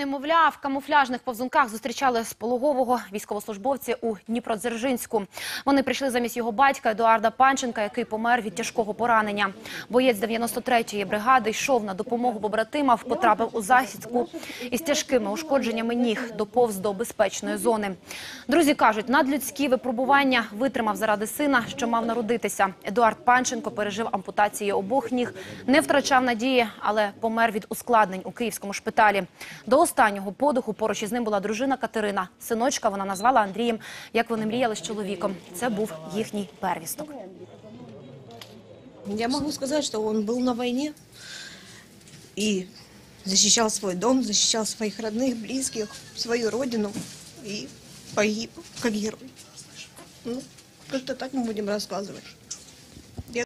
Немовля в камуфляжних повзунках зустрічали з пологового військовослужбовця у Дніпродзержинську. Вони прийшли замість його батька Едуарда Панченка, який помер від тяжкого поранення. Боєць 93-ї бригади йшов на допомогу побратимам, потрапив у засідку із тяжкими ушкодженнями ніг, доповз до безпечної зони. Друзі кажуть, надлюдські випробування витримав заради сина, що мав народитися. Едуард Панченко пережив ампутації обох ніг, не втрачав надії, але помер від ускладнень у київському шпиталі. До останнього подиху поруч із ним була дружина Катерина. Синочка вона назвала Андрієм, як вони мріяли з чоловіком. Це був їхній первісток. Я могу сказать, что он был на войне и защищал свой дом, защищал своих родных, близких, свою родину и погиб как герой. Ну, как-то так мы будем рассказывать. Я-